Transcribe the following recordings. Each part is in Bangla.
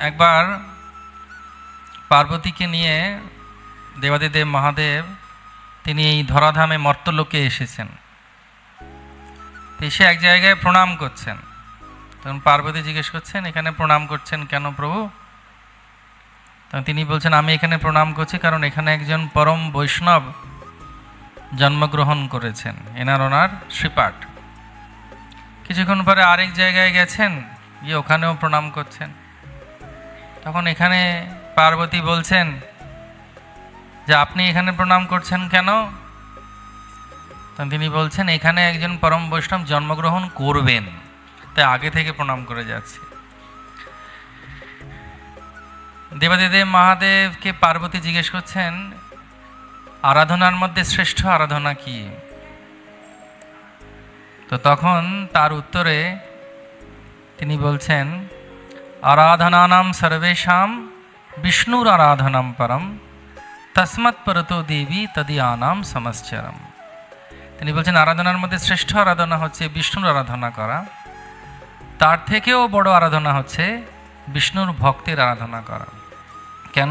একবার পার্বতীকে নিয়ে দেবাদিদেব মহাদেব, তিনি এই ধরাধামে মর্তলোকে এসেছেন। এসে এক জায়গায় প্রণাম করছেন। তখন পার্বতী জিজ্ঞেস করছেন, এখানে প্রণাম করছেন কেন প্রভু? তখন তিনি বলছেন, আমি এখানে প্রণাম করছি কারণ এখানে একজন পরম বৈষ্ণব জন্মগ্রহণ করেছেন, এনার ওনার শ্রীপাঠ। কিছুক্ষণ পরে আরেক জায়গায় গেছেন, গিয়ে ওখানেও প্রণাম করছেন। তখন এখানে পার্বতী বলছেন, যে আপনি এখানে প্রণাম করছেন কেন? তখন তিনি বলছেন, এখানে একজন পরম বৈষ্ণব জন্মগ্রহণ করবেন, তাই আগে থেকে প্রণাম করে যাচ্ছি। দেবাদিদেব মহাদেবকে পার্বতী জিজ্ঞেস করছেন, আরাধনার মধ্যে শ্রেষ্ঠ আরাধনা কি? তো তখন তার উত্তরে তিনি বলছেন আরাধনানাম সর্বেশাম বিষ্ণুর আরাধনাম পরম তসমৎ পরতো দেবী তদিয়ানাম সমশ্চরম তিনি বলছেন, আরাধনার মধ্যে শ্রেষ্ঠ আরাধনা হচ্ছে বিষ্ণুর আরাধনা করা। তার থেকেও বড় আরাধনা হচ্ছে বিষ্ণুর ভক্তের আরাধনা করা। কেন?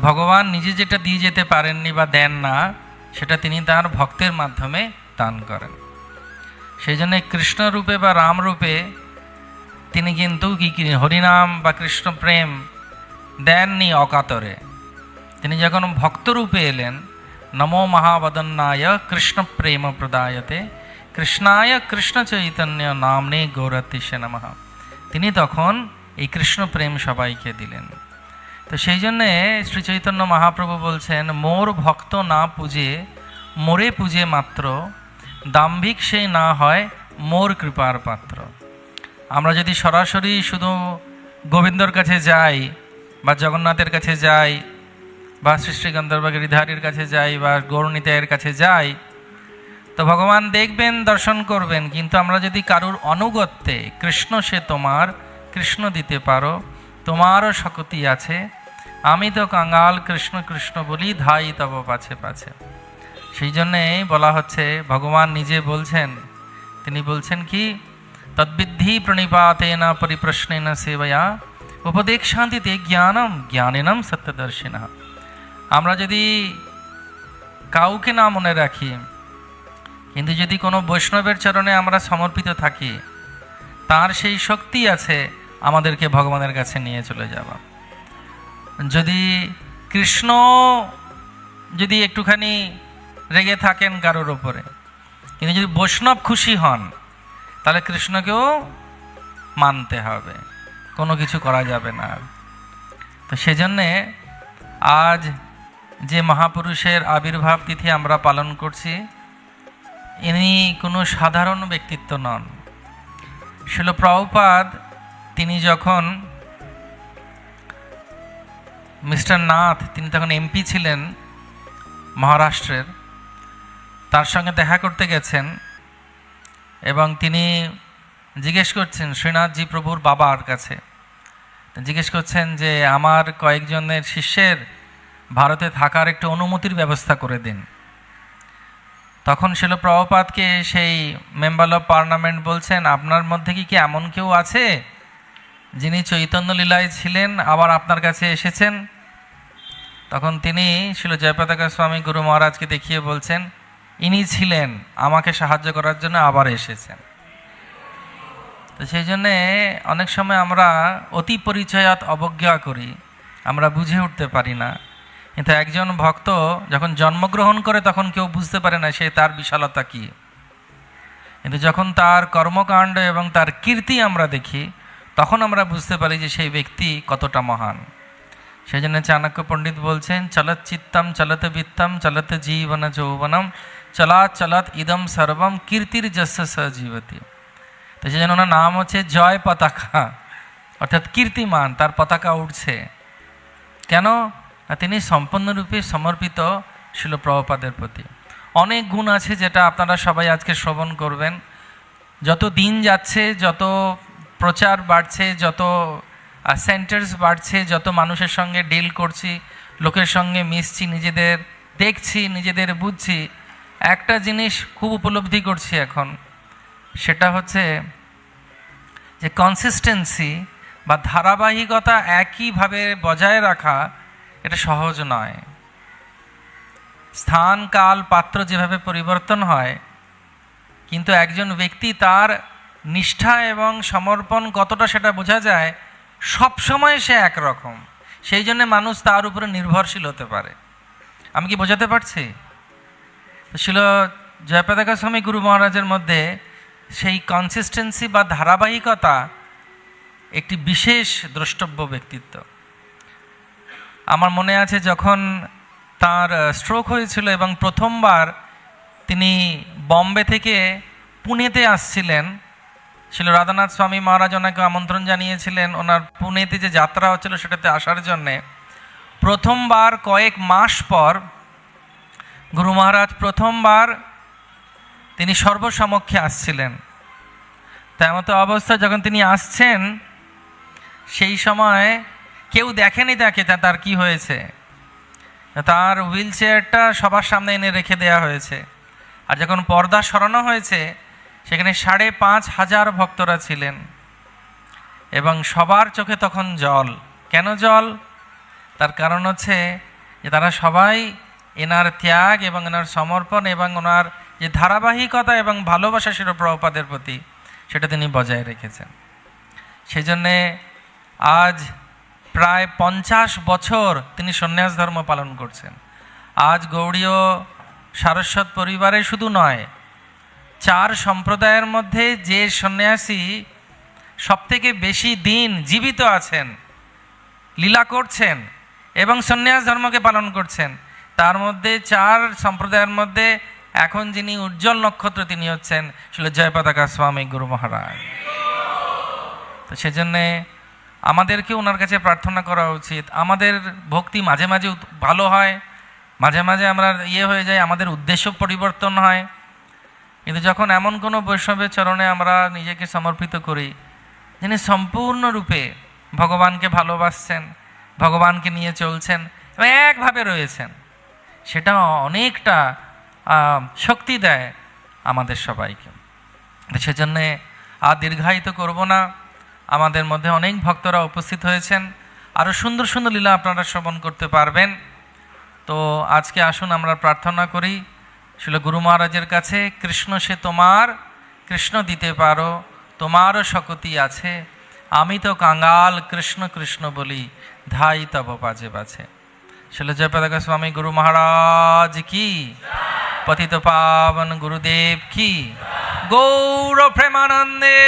ভগবান নিজে যেটা দিয়ে যেতে পারেননি বা দেন না, সেটা তিনি তার ভক্তের মাধ্যমে দান করেন। সেই জন্য কৃষ্ণ রূপে বা রাম রূপে তিনি কিন্তু কি কি, হরিনাম বা কৃষ্ণ প্রেম দেননি অকাতরে। তিনি যখন ভক্তরূপে এলেন, নমো মহাবদন্নায় কৃষ্ণ প্রেম প্রদায়তে, কৃষ্ণায় কৃষ্ণ চৈতন্য নামনে গৌরতিশে নমঃ। তিনি তখন এই কৃষ্ণ প্রেম সবাইকে দিলেন। তো সেই জন্যে শ্রী চৈতন্য মহাপ্রভু বলছেন, মোর ভক্ত না পূজে, মোরে পূজে মাত্র, দাম্ভিক সেই না হয়, মোর কৃপার পাত্র। আমরা যদি সরাসরি শুধু গোবিন্দর কাছে যাই বা জগন্নাথের কাছে যাই বা শ্রী গন্ধর্ব গিরিধারীর কাছে যাই বা গৌরনীতায়ের কাছে যাই, তো ভগবান দেখবেন, দর্শন করবেন, কিন্তু আমরা যদি কারুর অনুগত্যে কৃষ্ণ সে তোমার, কৃষ্ণ দিতে পারো, তোমারও শক্তি আছে। আমি তো কাঙ্গাল কৃষ্ণ কৃষ্ণ বলি, ধাই তব পাছে পাছে। সেই জন্যে বলা হচ্ছে, ভগবান নিজে বলছেন, তিনি বলছেন কি তদ্বিদ্ধি প্রণিপাতেন পরিপ্রশ্নেন সেবয়া উপদেক্ষান্তিতে জ্ঞানম জ্ঞানেনম সত্যদর্শিনা আমরা যদি কাউকে না মনে রাখি, কিন্তু যদি কোনো বৈষ্ণবের চরণে আমরা সমর্পিত থাকি, তার সেই শক্তি আছে আমাদেরকে ভগবানের কাছে নিয়ে চলে যাওয়া। যদি কৃষ্ণ যদি একটুখানি রেগে থাকেন কারোর ওপরে কিন্তু যদি বৈষ্ণব খুশি হন তাহলে কৃষ্ণকেও মানতে হবে। কোনো কিছু করা যাবে না। তো সেজন্যে আজ যে মহাপুরুষের আবির্ভাব তিথি আমরা পালন করছি, ইনি কোনো সাধারণ ব্যক্তিত্ব নন। শিল প্রভুপাদ, তিনি যখন মিস্টার নাথ, তিনি তখন এমপি ছিলেন মহারাষ্ট্রের, তার সঙ্গে দেখা করতে গেছেন। এবং তিনি জিজ্ঞেস করছেন, শ্রীনাথজি প্রভুর বাবার কাছে। জিজ্ঞেস করছেন যে, আমার কয়েকজনের শিষ্যের ভারতে থাকার একটু অনুমতির ব্যবস্থা করে দিন। তখন শিল প্রভুপাতকে সেই মেম্বার অফ পার্লামেন্ট বলছেন, আপনার মধ্যে কি কি এমন কেউ আছে যিনি চৈতন্য লীলায় ছিলেন, আবার আপনার কাছে এসেছেন? তখন তিনি শিল জয়পতাকা স্বামী গুরু মহারাজকে দেখিয়ে বলছেন ইনি ছিলেন, আমাকে সাহায্য করার জন্য আবার এসেছেন। তো সেই জন্যে অনেক সময় আমরা অতি পরিচয়াত অবজ্ঞা করি, আমরা বুঝে উঠতে পারি না। কিন্তু একজন ভক্ত যখন জন্মগ্রহণ করে তখন কেউ বুঝতে পারে না সে তার বিশালতা কী। কিন্তু যখন তার কর্মকাণ্ড এবং তার কীর্তি আমরা দেখি, তখন আমরা বুঝতে পারি যে সেই ব্যক্তি কতটা মহান। সেই জন্য চাণক্য পণ্ডিত বলছেন চলতে চলত বিত্তম চলত জীবন যৌবনম চলাৎ চলাৎ ইদম সর্বম কীর্তির যশ সজীবতী তো সেই জন্য ওনার নাম হচ্ছে জয় পতাকা অর্থাৎ কীর্তিমান তার পতাকা উঠছে কেন তিনি সম্পূর্ণরূপে সমর্পিত ছিল প্রভুপাদের প্রতি অনেক গুণ আছে যেটা আপনারা সবাই আজকে শ্রবণ করবেন যত দিন যাচ্ছে যত প্রচার বাড়ছে যত সেন্টার্স বাড়ছে যত মানুষের সঙ্গে ডিল করছি লোকের সঙ্গে মিশছি নিজেদের দেখছি নিজেদের বুঝছি একটা জিনিস খুব উপলব্ধি করছি এখন, সেটা হচ্ছে যে কনসিস্টেন্সি বা ধারাবাহিকতা একইভাবে বজায় রাখা, এটা সহজ নয়। স্থান, কাল, পাত্র যেভাবে পরিবর্তন হয়, কিন্তু একজন ব্যক্তি তার নিষ্ঠা এবং সমর্পণ কতটা সেটা বোঝা যায় সব সময় সে একরকম। সেই জন্য মানুষ তার উপরে নির্ভরশীল হতে পারে। আমি কি বোঝাতে পারছি? ছিল জয়পতাকা স্বামী গুরু মহারাজের মধ্যে সেই কনসিস্টেন্সি বা ধারাবাহিকতা একটি বিশেষ দ্রষ্টব্য ব্যক্তিত্ব। আমার মনে আছে যখন তার স্ট্রোক হয়েছিল এবং প্রথমবার তিনি বম্বে থেকে পুনেতে আসছিলেন ছিল রাধানাথ স্বামী মহারাজ ওনাকে আমন্ত্রণ জানিয়েছিলেন, ওনার পুনেতে যে যাত্রা হচ্ছিল সেটাতে আসার জন্যে। প্রথমবার কয়েক মাস পর গুরু মহারাজ প্রথমবার তিনি সর্বসমক্ষে আসছিলেন। তেমত অবস্থা যখন তিনি আসছেন, সেই সময় কেউ দেখেনি তাকে তার কি হয়েছে? তার হুইল চেয়ারটা সবার সামনে এনে রেখে দেয়া হয়েছে। আর যখন পর্দা সরানো হয়েছে, সেখানে সাড়ে পাঁচ হাজার ভক্তরা ছিলেন। এবং সবার চোখে তখন জল। কেন জল? তার কারণ হচ্ছে যে তারা সবাই এনার ত্যাগ এবং এনার সমর্পণ এবং ওনার যে ধারাবাহিকতা এবং ভালোবাসা শিরপ্রপাদের প্রতি, সেটা তিনি বজায় রেখেছেন। সেই জন্যে আজ প্রায় পঞ্চাশ বছর তিনি সন্ন্যাস ধর্ম পালন করছেন। আজ গৌড়ীয় সারস্বত পরিবারে শুধু নয়, চার সম্প্রদায়ের মধ্যে যে সন্ন্যাসী সবথেকে বেশি দিন জীবিত আছেন, লীলা করছেন এবং সন্ন্যাস ধর্মকে পালন করছেন তার মধ্যে চার সম্প্রদায়ের মধ্যে এখন যিনি উজ্জ্বল নক্ষত্র তিনি হচ্ছেন ছিল জয় পতাকা স্বামী গুরু মহারাজ। তো সেজন্যে আমাদেরকে ওনার কাছে প্রার্থনা করা উচিত। আমাদের ভক্তি মাঝে মাঝে ভালো হয়, মাঝে মাঝে আমরা ইয়ে হয়ে যায় আমাদের উদ্দেশ্য পরিবর্তন হয়। কিন্তু যখন এমন কোনো বৈষ্ণবের চরণে আমরা নিজেকে সমর্পিত করি, যিনি সম্পূর্ণরূপে ভগবানকে ভালোবাসছেন, ভগবানকে নিয়ে চলছেন এবং একভাবে রয়েছেন সেটা অনেকটা শক্তি দেয় আমাদের সবাইকে। সেজন্যে আর দীর্ঘায়িত করব না। আমাদের মধ্যে অনেক ভক্তরা উপস্থিত হয়েছেন। আরও সুন্দর সুন্দর লীলা আপনারা শ্রবণ করতে পারবেন। তো আজকে আসুন, আমরা প্রার্থনা করি, শিল গুরু মহারাজের কাছে, কৃষ্ণ সে তোমার, কৃষ্ণ দিতে পারো, তোমারও শকতি আছে। আমি তো কাঙ্গাল কৃষ্ণ কৃষ্ণ বলি, ধাই তব বাজে বাজে। শিল জয়পদাকা স্বামী গুরু মহারাজ কি? পতিত পাবন গুরুদেব কি? গৌর প্রেমানন্দে